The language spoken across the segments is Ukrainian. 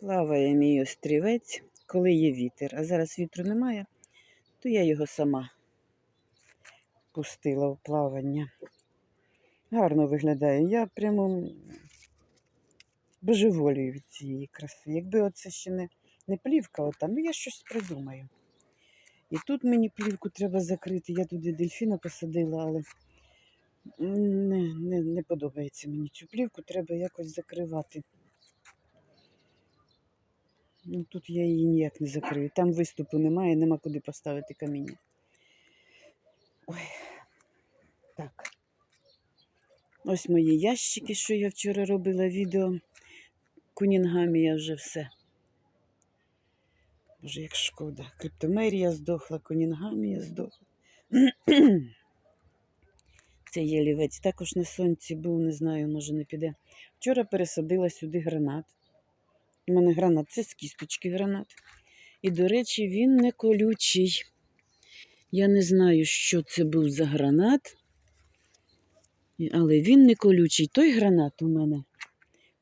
Плаває мій острівець, коли є вітер. А зараз вітру немає, то я його сама пустила в плавання. Гарно виглядає. Я прямо божеволію від цієї краси. Якби оце ще не, не плівка, ота, ну я щось придумаю. І тут мені плівку треба закрити. Я туди дельфіна посадила, але не, не, не подобається мені цю плівку, треба якось закривати. Ну, тут я її ніяк не закрию. Там виступу немає, нема куди поставити каміння. Ой. Так. Ось мої ящики, що я вчора робила відео. Кунінгамі я вже все. Боже, як шкода. Криптомерія здохла, Кунінгамія здохла. Цей ялівець також на сонці був, не знаю, може не піде. Вчора пересадила сюди гранат. У мене гранат це з кісточки гранат. І, до речі, він не колючий. Я не знаю, що це був за гранат, але він не колючий. Той гранат у мене.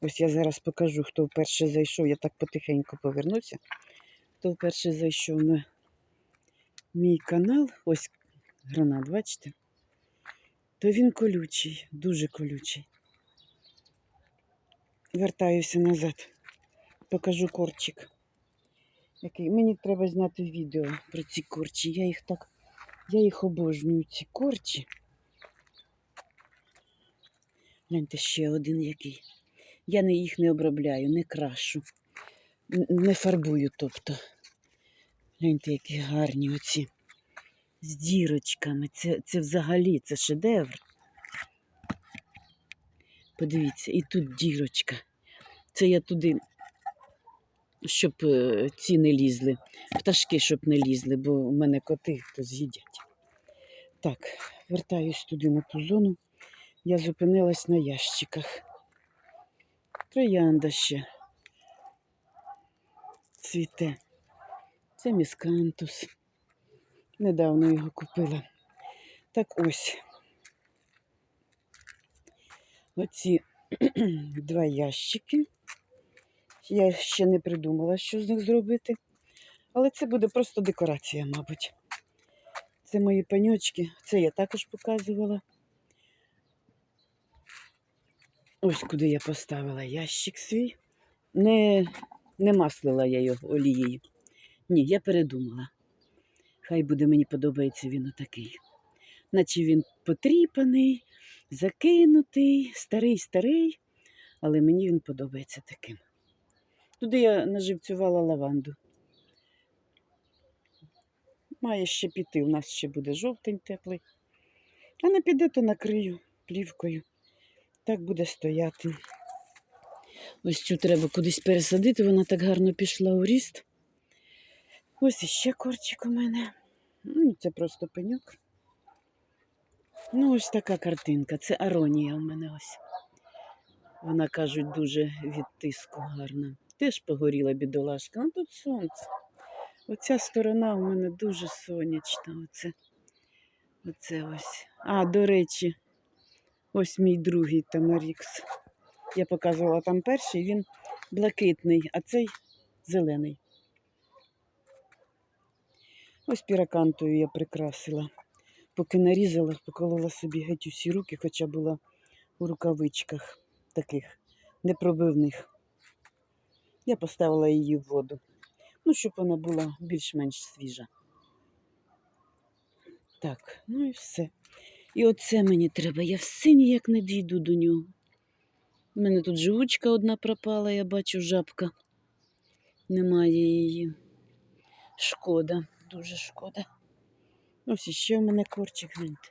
Ось я зараз покажу, хто вперше зайшов. Я так потихеньку повернуся. Хто вперше зайшов на мій канал, ось гранат, бачите? То він колючий, дуже колючий. Вертаюся назад. Покажу корчик. Який. Мені треба зняти відео про ці корчі. Я їх так. Я їх обожнюю, ці корчі. Гляньте, ще один який. Я їх не обробляю, не крашу, не фарбую, тобто. Гляньте, які гарні оці. З дірочками. Це, це взагалі це шедевр. Подивіться, і тут дірочка. Це я туди, щоб е, ці не лізли, пташки, щоб не лізли, бо в мене коти то з'їдять. Так, вертаюсь туди на ту зону. Я зупинилась на ящиках. Троянда ще цвіте. Це міскантус. Недавно його купила. Так ось. Оці два ящики. Я ще не придумала, що з них зробити. Але це буде просто декорація, мабуть. Це мої паньочки. Це я також показувала. Ось куди я поставила ящик свій. Не, не маслила я його олією. Ні, я передумала. Хай буде мені подобається він отакий. Наче він потріпаний, закинутий, старий-старий, але мені він подобається таким. Туди я наживцювала лаванду. Має ще піти, у нас ще буде жовтень теплий. А не піде, то накрию плівкою. Так буде стояти. Ось цю треба кудись пересадити, вона так гарно пішла у ріст. Ось іще корчик у мене. Ну, це просто пеньок. Ну, ось така картинка. Це аронія у мене ось. Вона, кажуть, дуже від тиску гарна. Теж погоріла бідолашка. Ну тут сонце. Оця сторона у мене дуже сонячна. Оце, оце ось. А, до речі, ось мій другий Тамарікс. Я показувала там перший, він блакитний, а цей зелений. Ось піракантою я прикрасила. Поки нарізала, поколола собі геть усі руки, хоча була у рукавичках таких непробивних. Я поставила її в воду. Ну, щоб вона була більш-менш свіжа. Так, ну і все. І оце мені треба. Я все ніяк не дійду до нього. У мене тут живучка одна пропала, я бачу жабка. Немає її. Шкода, дуже шкода. Ось іще в мене корчик, гляньте.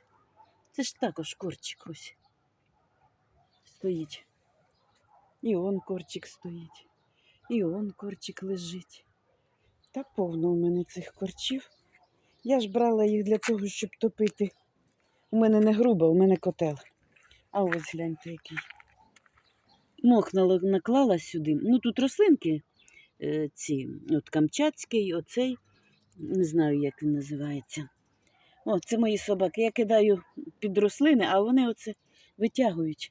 Це ж також корчик ось. Стоїть. І он корчик стоїть. І он корчик лежить. Та повно у мене цих корчів. Я ж брала їх для того, щоб топити. У мене не грубо, у мене котел. А ось гляньте який. Мох наклала сюди. Ну тут рослинки е, ці, от камчатський, оцей, не знаю, як він називається. О, це мої собаки. Я кидаю під рослини, а вони оце витягують,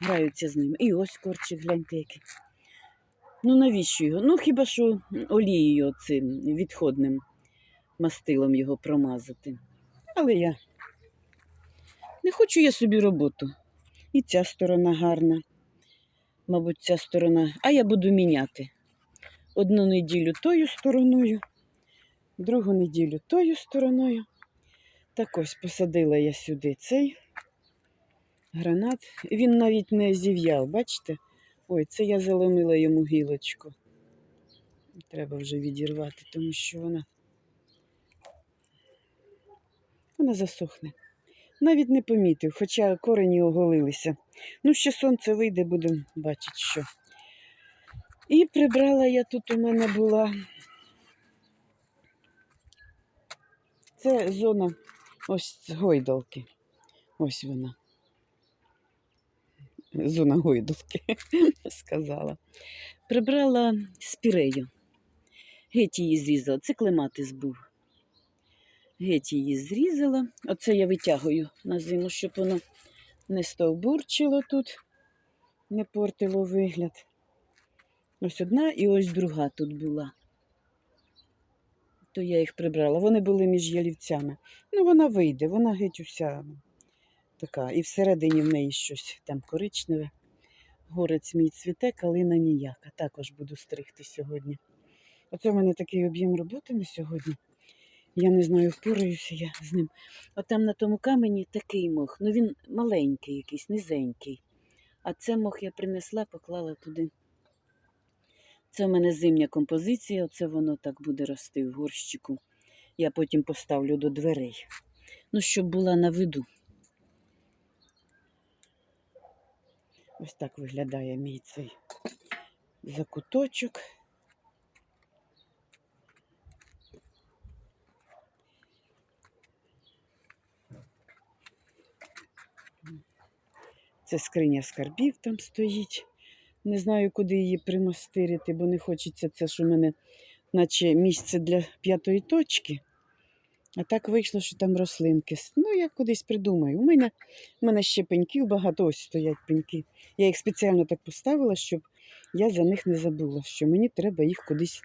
граються з ними. І ось корчик, гляньте який. Ну навіщо його? Ну хіба що олією цим відходним мастилом його промазати. Але я не хочу я собі роботу. І ця сторона гарна. Мабуть, ця сторона. А я буду міняти. Одну неділю тою стороною, другу неділю тою стороною. Так ось посадила я сюди цей гранат. Він навіть не зів'яв, бачите? Ой, це я заломила йому гілочку. Треба вже відірвати, тому що вона, вона засохне. Навіть не помітив, хоча корені оголилися. Ну, ще сонце вийде, будемо бачити, що. І прибрала я тут у мене була. Це зона ось гойдалки. Ось вона. Зона гойдалки, сказала. Прибрала спірею. Геть її зрізала. Це клематис був. Геть її зрізала. Оце я витягую на зиму, щоб воно не стовбурчило тут, не портило вигляд. Ось одна і ось друга тут була. То я їх прибрала. Вони були між ялівцями. Ну, вона вийде, вона геть уся така. І всередині в неї щось там коричневе. Горець мій цвіте, калина ніяка. Також буду стригти сьогодні. Оце в мене такий об'єм роботи на сьогодні. Я не знаю, впораюся я з ним. А там на тому камені такий мох. Ну він маленький, якийсь, низенький. А це мох я принесла, поклала туди. Це в мене зимня композиція, оце воно так буде рости в горщику. Я потім поставлю до дверей. Ну, щоб була на виду. Ось так виглядає мій цей закуточок. Це скриня скарбів там стоїть. Не знаю, куди її примостирити, бо не хочеться це, що в мене наче місце для п'ятої точки. А так вийшло, що там рослинки. Ну, я кудись придумаю. У мене, у мене ще пеньків багато, ось стоять пеньки. Я їх спеціально так поставила, щоб я за них не забула, що мені треба їх кудись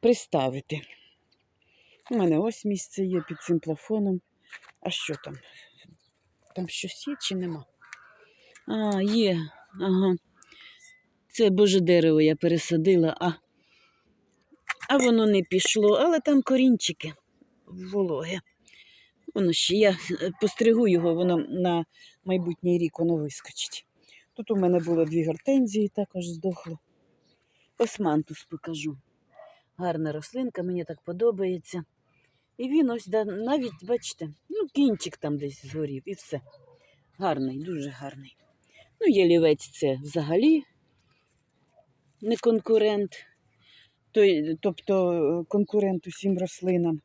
приставити. У мене ось місце є під цим плафоном. А що там? Там щось є чи нема? А, є. Ага. Це боже дерево я пересадила, а, а воно не пішло, але там корінчики вологе. Воно ще я е, постригу його, воно на майбутній рік воно вискочить. Тут у мене було дві гортензії, також здохло. Османтус покажу. Гарна рослинка, мені так подобається. І він ось навіть, бачите, ну, кінчик там десь згорів і все. Гарний, дуже гарний. Ну, ялівець це взагалі не конкурент, тобто е, конкурент усім рослинам,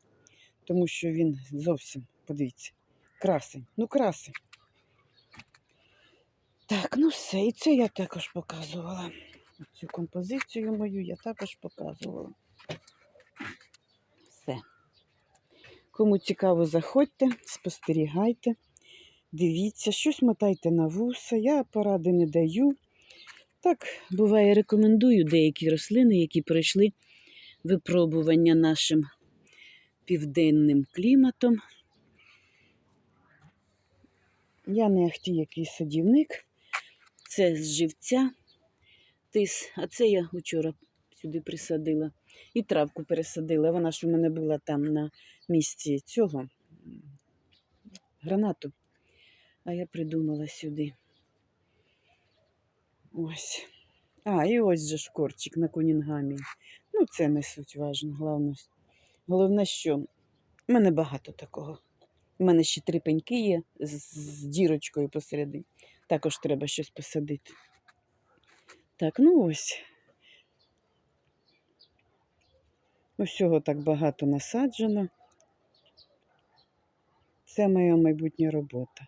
тому що він зовсім, подивіться, красень. Ну, красень. Так, ну все, і це я також показувала. Цю композицію мою я також показувала. Все. Кому цікаво, заходьте, спостерігайте, дивіться, щось мотайте на вуса. Я поради не даю. Так, буває, рекомендую деякі рослини, які пройшли випробування нашим південним кліматом. Я не ахті який садівник. Це з живця тис, а це я вчора сюди присадила. І травку пересадила. Вона ж у мене була там на місці цього гранату. А я придумала сюди. Ось. А, і ось же шкорчик на Кунінгамі. Ну, це не суть важно. Головне, головне, що в мене багато такого. У мене ще три пеньки є з, дірочкою посередині. Також треба щось посадити. Так, ну ось. Усього так багато насаджено. Це моя майбутня робота.